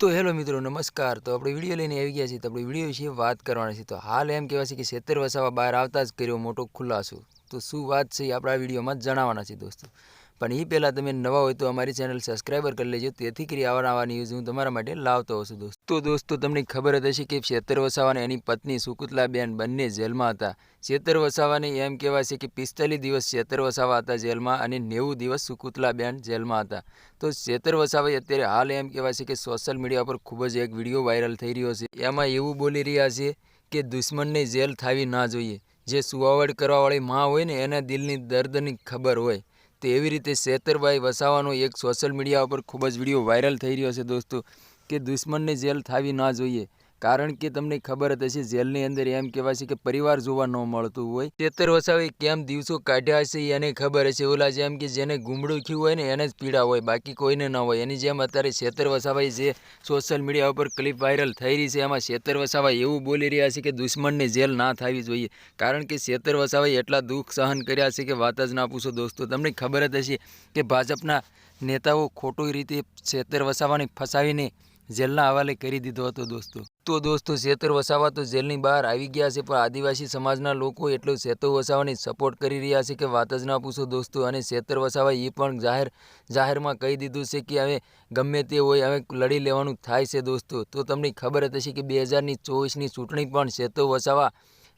તો હેલો મિત્રો, નમસ્કાર. તો આપણે વીડિયો લઈને આવી ગયા છીએ, તો આપણે વીડિયો વિશે વાત કરવાની છે તો હાલ એમ કહેવાય છે કે છેતર વસાવા બહાર આવતા જ કર્યો મોટો ખુલાસો. તો શું વાત છે આપણે વિડીયોમાં જણાવવાના છે દોસ્તો. પણ એ પહેલાં તમે નવા હોય તો અમારી ચેનલ સબસ્ક્રાઈબર કરી લેજો. તેથી કરી આવા નવા ન્યૂઝ હું તમારા માટે લાવતો હોઉં છું દોસ્તો. તો દોસ્તો, તમને ખબર જ હશે કે છેતર વસાવા એની પત્ની સુકુતલાબેન બંને જેલમાં હતા. છેતર વસાવાને એમ કહેવાય છે કે પિસ્તાલીસ દિવસ છેતર વસાવા હતા જેલમાં અને નેવું દિવસ સુકુતલાબેન જેલમાં હતા. તો છેતર વસાવાએ અત્યારે હાલ એમ કહેવાય છે કે સોશિયલ મીડિયા પર ખૂબ જ એક વીડિયો વાયરલ થઈ રહ્યો છે. એમાં એવું બોલી રહ્યા છે કે દુશ્મનને જેલ થાવી ના જોઈએ. જે સુવાવડ કરવાવાળી માં હોય ને, એના દિલની દર્દની ખબર હોય. તો એવી રીતે શેતરભાઈ વસાવાનો એક સોશિયલ મીડિયા ઉપર ખૂબ જ વીડિયો વાયરલ થઈ રહ્યો છે દોસ્તો, કે દુશ્મનને જેલ થાવી ના જોઈએ. કારણ કે તમને ખબર હશે, જેલની અંદર એમ કહેવાય છે કે પરિવાર જોવા ન મળતું હોય. તેતર વસાવે કેમ દિવસો કાઢ્યા હશે એને ખબર હશે. ઓલા જેમ કે જેને ગુમડું થયું હોય ને એને જ પીડા હોય, બાકી કોઈને ન હોય. એની જેમ અત્યારે શેતર વસાવાઈ જે સોશિયલ મીડિયા ઉપર ક્લિપ વાયરલ થઈ રહી છે, એમાં શેતર વસાવા એવું બોલી રહ્યા છે કે દુશ્મનને જેલ ના થવી જોઈએ. કારણ કે શેતર વસાવાએ એટલા દુઃખ સહન કર્યા છે કે વાત જ ના પૂછો દોસ્તો. તમને ખબર જ હશે કે ભાજપના નેતાઓ ખોટી રીતે શેતર વસાવાને ફસાવીને જેલના હવાલે કરી દીધો હતો દોસ્તો. તો દોસ્તો શેતર વસાવા તો જેલની બહાર આવી ગયા છે, પણ આદિવાસી સમાજના લોકો એટલો શેતો વસાવાની સપોર્ટ કરી રહ્યા છે કે વાત જ ના પૂછો દોસ્તો. અને શેતર વસાવા એ પણ જાહેર, જાહેરમાં કહી દીધું છે કે હવે ગમે તે હોય હવે લડી લેવાનું થાય છે દોસ્તો. તો તમને ખબર જ હશે કે બે હજારની ચોવીસની ચૂંટણી પણ શેતો વસાવા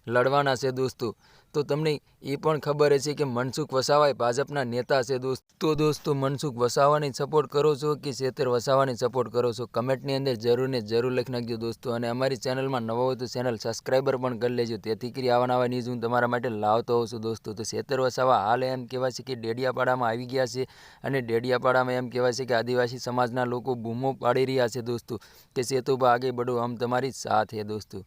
લડવાના છે દોસ્તો. તો તમને એ પણ ખબર હશે કે મનસુખ વસાવા ભાજપના નેતા છે દોસ્ત. દોસ્તો મનસુખ વસાવાની સપોર્ટ કરો છો કે શેતર વસાવાની સપોર્ટ કરો છો? કમેન્ટની અંદર જરૂર ને જરૂર લખી નાખજો દોસ્તો અને અમારી ચેનલમાં નવો હોય તો ચેનલ સબસ્ક્રાઈબર પણ કરી લેજો. તેથી કરી આવા નવા ન્યૂઝ હું તમારા માટે લાવતો હોઉં છું દોસ્તો. તો શેતર વસાવા હાલ એમ કહેવાય છે કે ડેડિયાપાડામાં આવી ગયા છે અને ડેડિયાપાડામાં એમ કહેવાય છે કે આદિવાસી સમાજના લોકો બૂમો પાડી રહ્યા છે દોસ્તો. કે સેતુભા આગે બડો આમ તમારી સાથ હે દોસ્તો.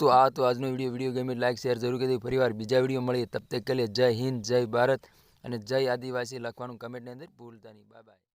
તો આ તો આજનો વીડિયો. વીડિયો ગમે લાઈક શેર જરૂર કરી ફરીવાર બીજા વીડિયો મળીએ. તબ તક કે જય હિન્દ, જય ભારત અને જય આદિવાસી લખવાનું કમેન્ટની અંદર ભૂલતા નહીં. Bye bye